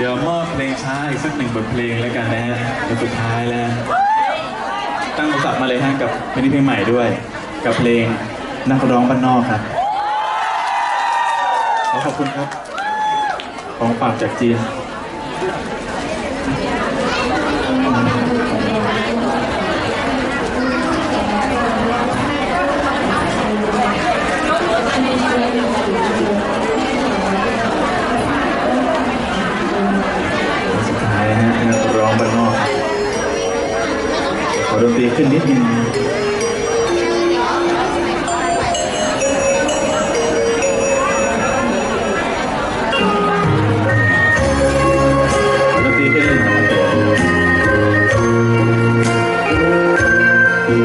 เดี๋ยวมอบเพลงช้าอีกสักหนึ่งบทเพลงแล้วกันนะฮะเป็นสุดท้ายแล้ว ตั้งโทรศัพท์มาเลยฮะกับเพลงนี้เพลงใหม่ด้วย กับเพลงนักร้องบ้านนอกครับขอขอบคุณครับ ของฝากจากจีน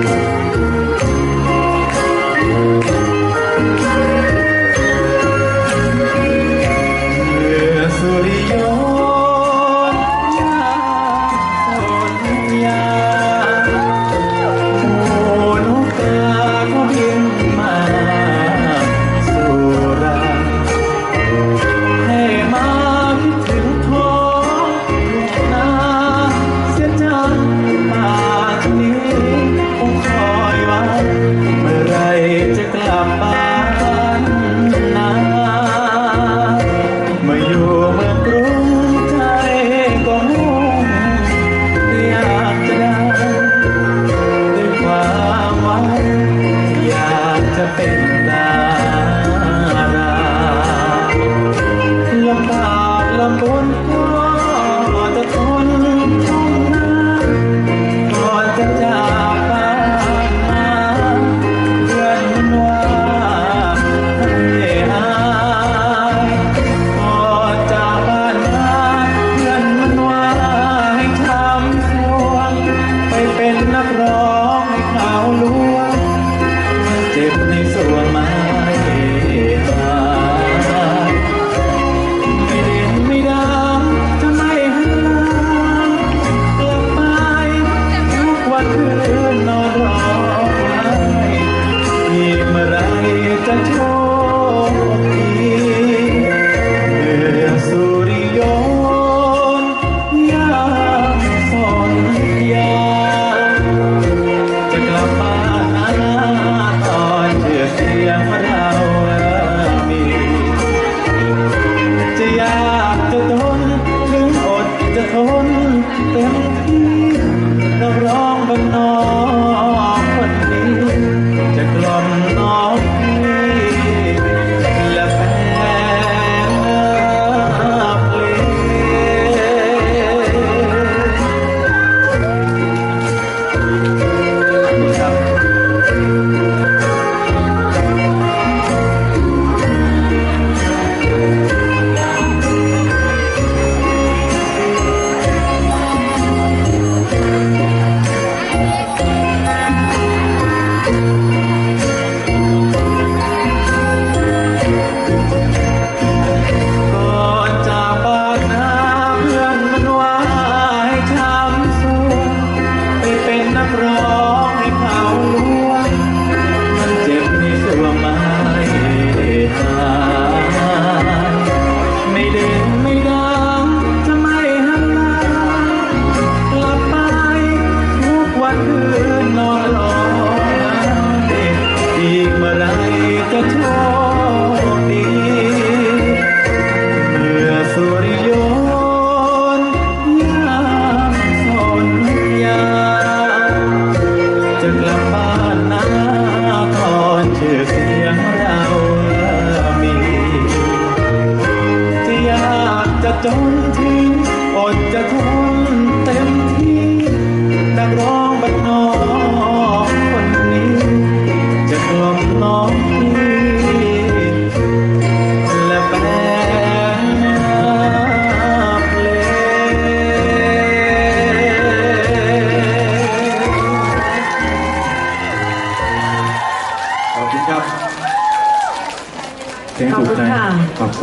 เ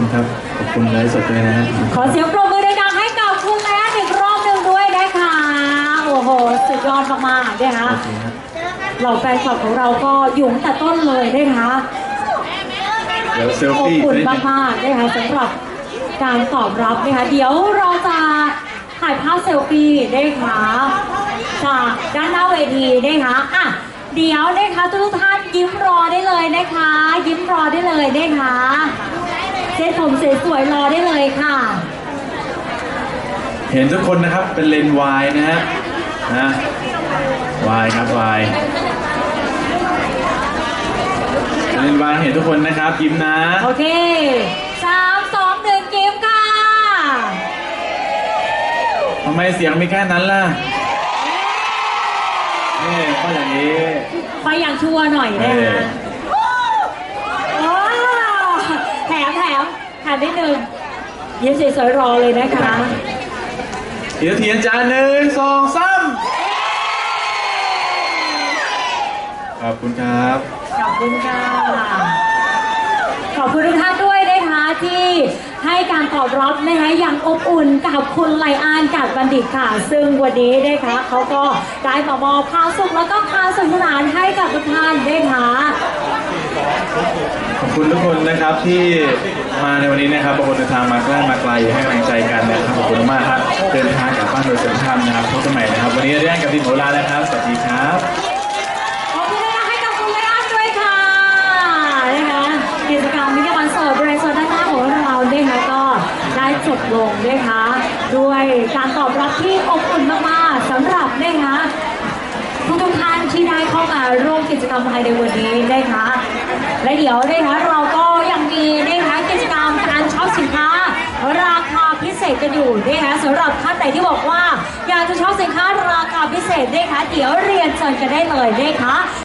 คุณค่ะขอบคุณครับ ขอบคุณไลฟ์สดด้วยนะฮะขอเสียงปรบมือดังๆให้กับคุณแม่อีกรอบหนึ่งด้วยนะคะโอ้โห สุดยอดมากๆนะคะโอเคครับเหล่าแฟนคลับของเราก็อยู่ตั้งแต่ต้นเลยนะคะเดี๋ยวเซลขอบฟี่คุณนิดนึงมากๆนะคะสำหรับแฟการตอบรับนะคะเดี๋ยวเราจะถ่ายภาพเซลฟี่นะคะจากด้านหน้าเวทีนะคะอะเดี๋ยวนะคะทุกท่านยิ้มรอได้เลยนะคะ ยิ้มรอได้เลยนะคะ เส้นผมสวยๆรอได้เลยค่ะ เห็นทุกคนนะครับเป็นเลนส์วายนะฮะนะวายครับวายเลนส์วายเห็นทุกคนนะครับยิ้มนะ โอเคสามสองหนึ่งยิ้มค่ะ ทำไมเสียงมีแค่นั้นล่ะนี่ก็อย่างนี้ ไปอย่างชัวร์หน่อยนะเออ คะว้าว แถมแถมแถมนิดนึงยิ้มสวยๆรอเลยนะคะเทียนเทียนจานหนึ่งสองสามขอบคุณครับ ขอบคุณค่ะ ขอบคุณทุกท่านด้วยนะคะ ที่ให้การตอบรับนะคะอย่างอบอุ่นกับคุณไลอานกับบัณฑิตค่ะ ซึ่งวันนี้นะคะเขาก็ได้มามอบความสุขแล้วก็ความสนุกสนานให้กับทุกท่านนะคะขอบคุณทุกคนนะครับที่มาในวันนี้นะครับบางคนเดินทางมาใกล้มาไกลให้กำลังใจกันนะครับขอบคุณมากครับเดินทางกลับบ้านโดยสวัสดิภาพนะครับพบกันใหม่นะครับ วันนี้เรื่องกับทีมโหราแล้วครับสวัสดีครับ ที่อบอุ่นมากๆสำหรับนะคะทุกทุกท่านที่ได้เข้ามาร่วมกิจกรรมภายในวันนี้นะคะและเดี๋ยวนะคะเราก็ยังมีนะคะกิจกรรมการช็อปสินค้า ราคาพิเศษกันอยู่นะคะสำหรับท่านไหนที่บอกว่า อยากจะช็อปสินค้าราคาพิเศษนะคะเดี๋ยวเรียนเชิญกันได้เลยนะคะ